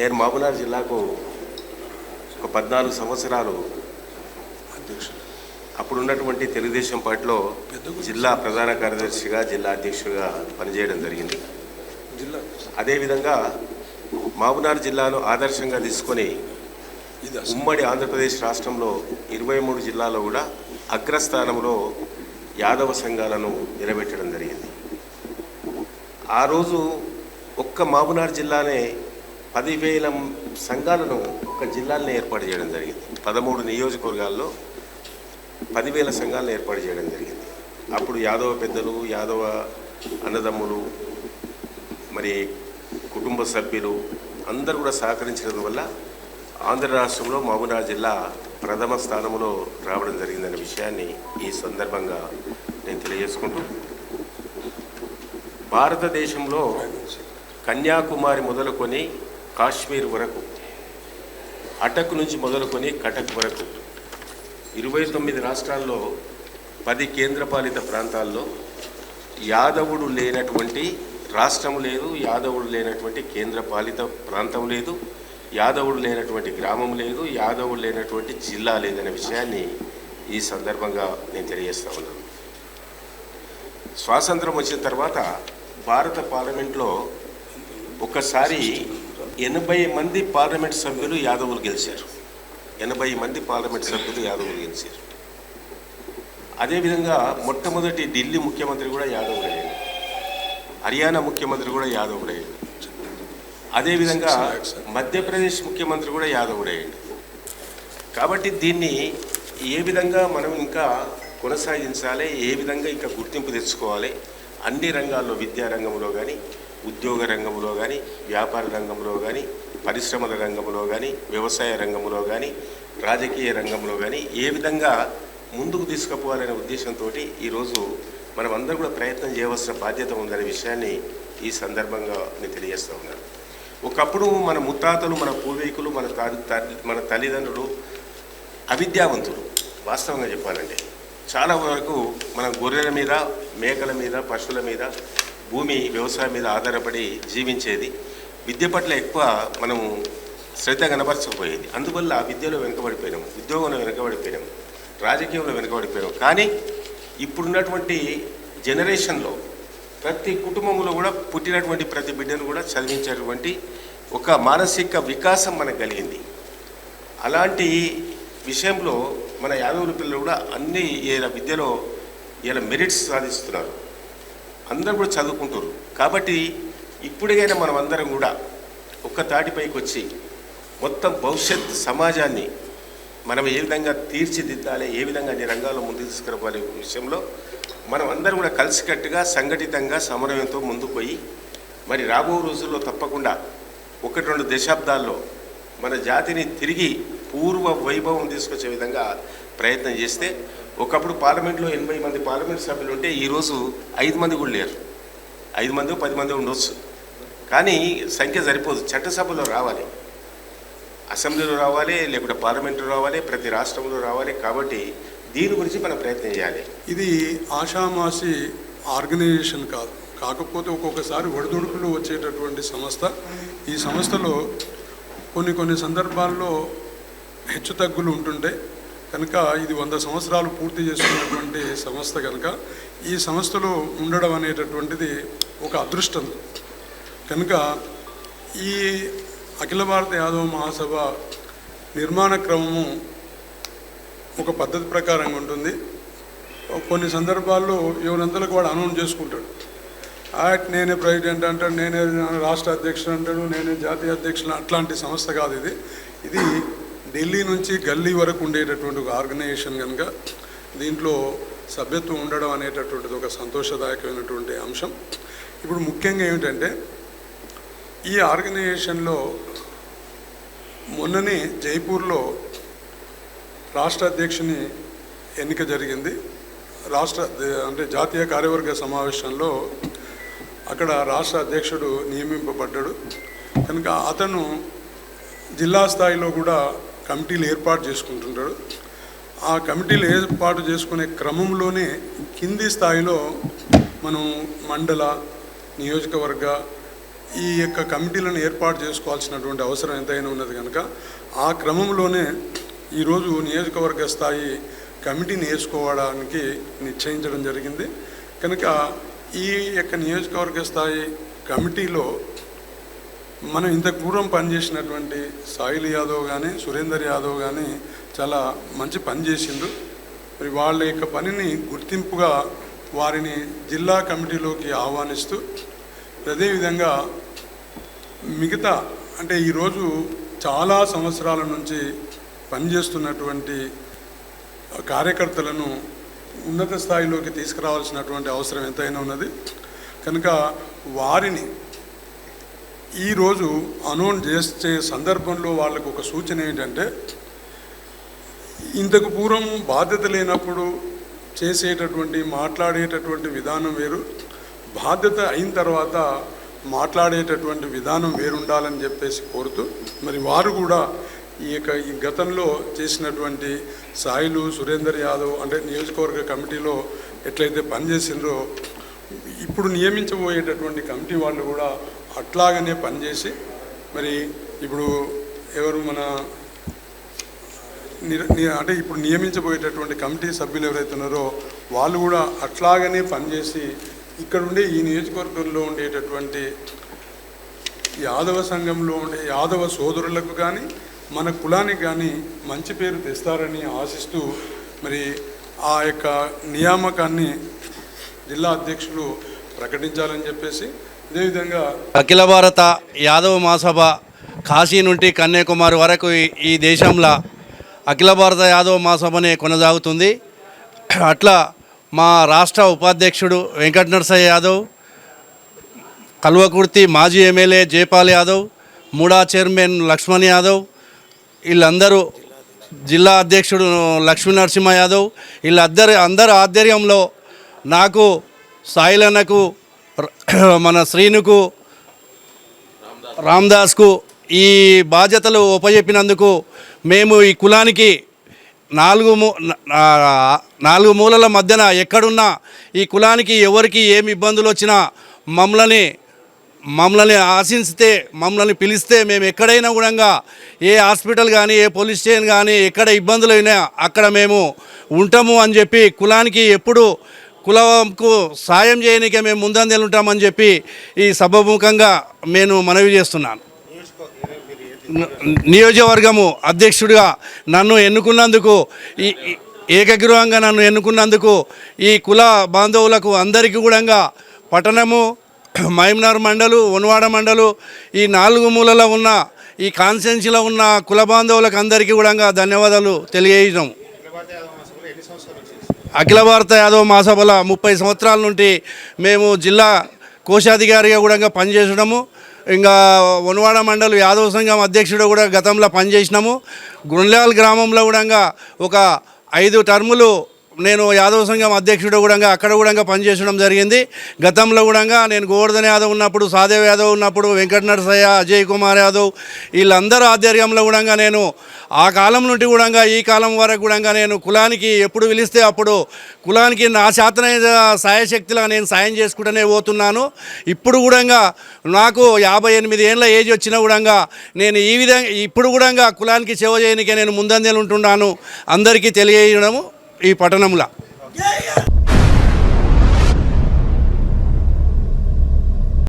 నేను మహబూబ్నగర్ జిల్లాకు ఒక పద్నాలుగు సంవత్సరాలు అధ్యక్షుడు. అప్పుడు ఉన్నటువంటి తెలుగుదేశం పార్టీలో జిల్లా ప్రధాన కార్యదర్శిగా జిల్లా అధ్యక్షుడిగా పనిచేయడం జరిగింది. జిల్లా. అదేవిధంగా మహబూబ్నగర్ జిల్లాను ఆదర్శంగా తీసుకొని ఉమ్మడి ఆంధ్రప్రదేశ్ రాష్ట్రంలో ఇరవై మూడు జిల్లాల్లో కూడా అగ్రస్థానంలో యాదవ సంఘాలను నిలబెట్టడం జరిగింది. ఆ రోజు ఒక్క మహబూబ్నగర్ జిల్లానే పదివేల సంఘాలను ఒక జిల్లాలను ఏర్పాటు చేయడం జరిగింది. పదమూడు నియోజకవర్గాల్లో పదివేల సంఘాలను ఏర్పాటు చేయడం జరిగింది. అప్పుడు యాదవ పెద్దలు యాదవ అన్నదమ్ములు మరి కుటుంబ సభ్యులు అందరూ కూడా సహకరించడం వల్ల ఆంధ్ర రాష్ట్రంలో మహబూబ్నగర్ జిల్లా ప్రథమ స్థానంలో రావడం జరిగిందనే విషయాన్ని ఈ సందర్భంగా నేను తెలియజేసుకుంటూ భారతదేశంలో కన్యాకుమారి మొదలుకొని కాశ్మీర్ వరకు అటక్ నుంచి మొదలుకొని కటక్ వరకు ఇరవై తొమ్మిది రాష్ట్రాల్లో పది కేంద్రపాలిత ప్రాంతాల్లో యాదవుడు లేనటువంటి రాష్ట్రం లేదు యాదవుడు లేనటువంటి కేంద్రపాలిత ప్రాంతం లేదు యాదవుడు లేనటువంటి గ్రామం లేదు యాదవుడు లేనటువంటి జిల్లా లేదనే విషయాన్ని ఈ సందర్భంగా నేను తెలియజేస్తా ఉన్నాను. స్వాతంత్రం వచ్చిన తర్వాత భారత పార్లమెంట్లో ఒకసారి ఎనభై మంది పార్లమెంట్ సభ్యులు యాదవులు గెలిచారు. ఎనభై మంది పార్లమెంట్ సభ్యులు యాదవులు గెలిచారు. అదేవిధంగా మొట్టమొదటి ఢిల్లీ ముఖ్యమంత్రి కూడా యాదవుడయ్యాడు హర్యానా ముఖ్యమంత్రి కూడా యాదవుడయ్యాడు అదేవిధంగా మధ్యప్రదేశ్ ముఖ్యమంత్రి కూడా యాదవుడయ్యాడు కాబట్టి దీన్ని ఏ విధంగా మనం ఇంకా కొనసాగించాలి ఏ విధంగా ఇంకా గుర్తింపు తెచ్చుకోవాలి అన్ని రంగాల్లో విద్యారంగంలో కానీ ఉద్యోగ రంగంలో కానీ వ్యాపార రంగంలో కానీ పరిశ్రమల రంగంలో కానీ వ్యవసాయ రంగంలో కానీ రాజకీయ రంగంలో కానీ ఏ విధంగా ముందుకు తీసుకుపోవాలనే ఉద్దేశంతో ఈరోజు మనం అందరూ కూడా ప్రయత్నం చేయవలసిన బాధ్యత ఉందనే విషయాన్ని ఈ సందర్భంగా నేను తెలియజేస్తూ ఉన్నాను ఒకప్పుడు మన ముత్తాతలు మన పూర్వీకులు మన తా- మన తల్లిదండ్రులు అవిద్యావంతులు వాస్తవంగా చెప్పాలంటే. చాలా వరకు మన గొర్రెల మీద మేకల మీద పశువుల మీద భూమి వ్యవసాయం మీద ఆధారపడి జీవించేది. విద్య పట్ల ఎక్కువ మనము శ్రద్ధ కనబరచకపోయేది. అందువల్ల విద్యలో వెనుకబడిపోయినాము. ఉద్యోగంలో వెనుకబడిపోయినాము. రాజకీయంలో వెనుకబడిపోయినాము. కానీ ఇప్పుడున్నటువంటి జనరేషన్లో ప్రతి కుటుంబంలో కూడా పుట్టినటువంటి ప్రతి బిడ్డను కూడా చదివించేటువంటి ఒక మానసిక వికాసం మనకు కలిగింది. అలాంటి విషయంలో మన యాదవుల పిల్లలు కూడా అన్ని ఇలా విద్యలో ఇలా మెరిట్స్ సాధిస్తున్నారు. అందరూ కూడా చదువుకుంటారు. కాబట్టి ఇప్పుడికైనా మనం అందరం కూడా ఒక్క తాటిపైకి వచ్చి మొత్తం భవిష్యత్ సమాజాన్ని మనం ఏ విధంగా తీర్చిదిద్దాలి ఏ విధంగా అన్ని రంగాల్లో ముందుకు తీసుకురావాలి విషయంలో మనం అందరం కూడా కలిసికట్టుగా సంఘటితంగా సమన్వయంతో ముందుకు పోయి మరి రాబో రోజుల్లో తప్పకుండా ఒకటి రెండు దశాబ్దాల్లో మన జాతిని తిరిగి పూర్వ వైభవం తీసుకొచ్చే విధంగా ప్రయత్నం చేస్తే ఒకప్పుడు పార్లమెంట్లో ఎనభై మంది పార్లమెంట్ సభ్యులు ఉంటే ఈరోజు ఐదు మంది కూడా లేరు. ఐదు మంది పది మంది ఉండొచ్చు. కానీ సంఖ్య సరిపోదు. చట్టసభలో రావాలి. అసెంబ్లీలో రావాలి లేకుంటే పార్లమెంట్లో రావాలి ప్రతి రాష్ట్రంలో రావాలి కాబట్టి దీని గురించి మనం ప్రయత్నం చేయాలి. ఇది ఆషామాషి ఆర్గనైజేషన్ కాదు. కాకపోతే ఒక్కొక్కసారి ఒడిదుడుకులు వచ్చేటటువంటి సంస్థ. ఈ సంస్థలో కొన్ని కొన్ని సందర్భాల్లో హెచ్చు తగ్గులు ఉంటుంటాయి కనుక ఇది వంద సంవత్సరాలు పూర్తి చేసుకున్నటువంటి సంస్థ కనుక ఈ సంస్థలో ఉండడం అనేటటువంటిది ఒక అదృష్టం. కనుక ఈ అఖిల భారత యాదవ మహాసభ నిర్మాణ క్రమము ఒక పద్ధతి ప్రకారంగా ఉంటుంది. కొన్ని సందర్భాల్లో ఎవరంతలకు వాడు అనౌన్స్ చేసుకుంటాడు. యాక్ట్ నేనే ప్రెసిడెంట్ అంటాడు నేనే రాష్ట్ర అధ్యక్షుడు అంటాడు నేనే జాతీయ అధ్యక్షుడు అట్లాంటి సంస్థ కాదు ఇది. ఇది ఢిల్లీ నుంచి గల్లీ వరకు ఉండేటటువంటి ఒక ఆర్గనైజేషన్ కనుక దీంట్లో సభ్యత్వం ఉండడం అనేటటువంటిది ఒక సంతోషదాయకమైనటువంటి అంశం. ఇప్పుడు ముఖ్యంగా ఏమిటంటే ఈ ఆర్గనైజేషన్లో మొన్ననే జైపూర్లో రాష్ట్ర అధ్యక్షుని ఎన్నిక జరిగింది. రాష్ట్ర అంటే జాతీయ కార్యవర్గ సమావేశంలో అక్కడ రాష్ట్ర అధ్యక్షుడు నియమింపబడ్డాడు. కనుక అతను జిల్లా స్థాయిలో కూడా కమిటీలు ఏర్పాటు చేసుకుంటుంటాడు. ఆ కమిటీలు ఏర్పాటు చేసుకునే క్రమంలోనే కింది స్థాయిలో మనం మండల నియోజకవర్గ ఈ యొక్క కమిటీలను ఏర్పాటు చేసుకోవాల్సినటువంటి అవసరం ఎంతైనా ఉన్నది కనుక ఆ క్రమంలోనే ఈరోజు నియోజకవర్గ స్థాయి కమిటీని వేసుకోవడానికి నిశ్చయించడం జరిగింది. కనుక ఈ యొక్క నియోజకవర్గ స్థాయి కమిటీలో మనం ఇంతకు పూర్వం పనిచేసినటువంటి సాయిల్ యాదవ్ కానీ సురేందర్ యాదవ్ కానీ చాలా మంచి పని చేసిండ్రు మరి వాళ్ళ యొక్క పనిని గుర్తింపుగా వారిని జిల్లా కమిటీలోకి ఆహ్వానిస్తూ అదేవిధంగా మిగతా అంటే ఈరోజు చాలా సంవత్సరాల నుంచి పనిచేస్తున్నటువంటి కార్యకర్తలను ఉన్నత స్థాయిలోకి తీసుకురావాల్సినటువంటి అవసరం ఎంతైనా ఉన్నది. కనుక వారిని ఈరోజు అనౌన్స్ చేసే సందర్భంలో వాళ్ళకు ఒక సూచన ఏంటంటే ఇంతకు పూర్వం బాధ్యత లేనప్పుడు చేసేటటువంటి మాట్లాడేటటువంటి విధానం వేరు. బాధ్యత అయిన తర్వాత మాట్లాడేటటువంటి విధానం వేరుండాలని చెప్పేసి కోరుతూ మరి వారు కూడా ఈ యొక్క ఈ గతంలో చేసినటువంటి సాయిలు సురేందర్ యాదవ్ అంటే నియోజకవర్గ కమిటీలో ఎట్లయితే పనిచేసిండ్రో ఇప్పుడు నియమించబోయేటటువంటి కమిటీ వాళ్ళు కూడా అట్లాగనే పనిచేసి మరి ఇప్పుడు ఎవరు మన ని- అంటే ఇప్పుడు నియమించబోయేటటువంటి కమిటీ సభ్యులు ఎవరైతే ఉన్నారో వాళ్ళు కూడా అట్లాగనే పనిచేసి ఇక్కడ ఉండే ఈ నియోజకవర్గంలో ఉండేటటువంటి యాదవ సంఘంలో ఉండే యాదవ సోదరులకు కానీ మన కులానికి కానీ మంచి పేరు తెస్తారని ఆశిస్తూ మరి ఆ యొక్క నియామకాన్ని జిల్లా అధ్యక్షులు ప్రకటించాలని చెప్పేసి అదేవిధంగా అఖిల భారత యాదవ మహాసభ కాశీ నుండి కన్యాకుమారి వరకు ఈ- దేశంలో అఖిల భారత యాదవ మహాసభనే కొనసాగుతుంది. అట్లా మా రాష్ట్ర ఉపాధ్యక్షుడు వెంకట నరసయ్య యాదవ్ కల్వకుర్తి మాజీ ఎమ్మెల్యే జయపాల్ యాదవ్ మూడా చైర్మన్ లక్ష్మణ్ యాదవ్ వీళ్ళందరూ జిల్లా అధ్యక్షుడు లక్ష్మీ నరసింహ యాదవ్ వీళ్ళందరి అందరి ఆధ్వర్యంలో నాకు సాయిలన్నకు మన శ్రీనుకు రామ్దాస్కు ఈ బాధ్యతలు ఉపజెప్పినందుకు మేము ఈ కులానికి నాలుగు మూ నాలుగు మూలల మధ్యన ఎక్కడున్నా ఈ కులానికి ఎవరికి ఏమి ఇబ్బందులు వచ్చినా మమ్మల్ని మమ్మల్ని ఆశించితే మమ్మల్ని పిలిస్తే మేము ఎక్కడైనా కూడా ఏ హాస్పిటల్ కానీ ఏ పోలీస్ స్టేషన్ కానీ ఎక్కడ ఇబ్బందులు అయినా అక్కడ మేము ఉంటాము అని చెప్పి కులానికి ఎప్పుడు కులంకు సాయం చేయనికే మేము ముందంజలు ఉంటామని చెప్పి ఈ సభముఖంగా నేను మనవి చేస్తున్నాను. నియోజకవర్గము అధ్యక్షుడిగా నన్ను ఎన్నుకున్నందుకు ఈ ఈ- ఏకగ్రీవంగా నన్ను ఎన్నుకున్నందుకు ఈ కుల బాంధవులకు అందరికీ కూడా పట్టణము మైమ్నార్ మండలు ఉన్వాడ మండలు ఈ నాలుగు మూలలో ఉన్న ఈ కాన్సెన్సీలో ఉన్న కుల బాంధవులకు అందరికీ కూడా ధన్యవాదాలు తెలియజేయడం అఖిల భారత యాదవ్ మహాసభల ముప్పై సంవత్సరాల నుండి మేము జిల్లా కోశాధికారిగా కూడా పనిచేసడము ఇంకా వనవాడ మండలి యాదవ సంఘం అధ్యక్షుడు కూడా గతంలో పనిచేసినాము. గుండ్లాల్ గ్రామంలో కూడా ఒక ఐదు టర్ములు నేను యాదవ సంఘం అధ్యక్షుడు కూడా అక్కడ కూడా పనిచేసడం జరిగింది. గతంలో కూడా నేను గోవర్ధన్ యాదవ్ ఉన్నప్పుడు సాదేవ్ యాదవ్ ఉన్నప్పుడు వెంకట నరసయ్య అజయ్ కుమార్ యాదవ్ వీళ్ళందరూ ఆధ్వర్యంలో కూడా నేను ఆ కాలం నుండి కూడా ఈ కాలం వరకు కూడా నేను కులానికి ఎప్పుడు పిలిస్తే అప్పుడు కులానికి నా శాతన సాయశక్తిలా నేను సాయం చేసుకుంటూనే పోతున్నాను. ఇప్పుడు కూడా నాకు యాభై ఎనిమిది ఏళ్ళ ఏజ్ వచ్చినా కూడా నేను ఈ విధంగా ఇప్పుడు కూడా కులానికి సేవ చేయనికే నేను ముందంజలు ఉంటున్నాను. అందరికీ తెలియజేయడము. ఈ పట్టణంలో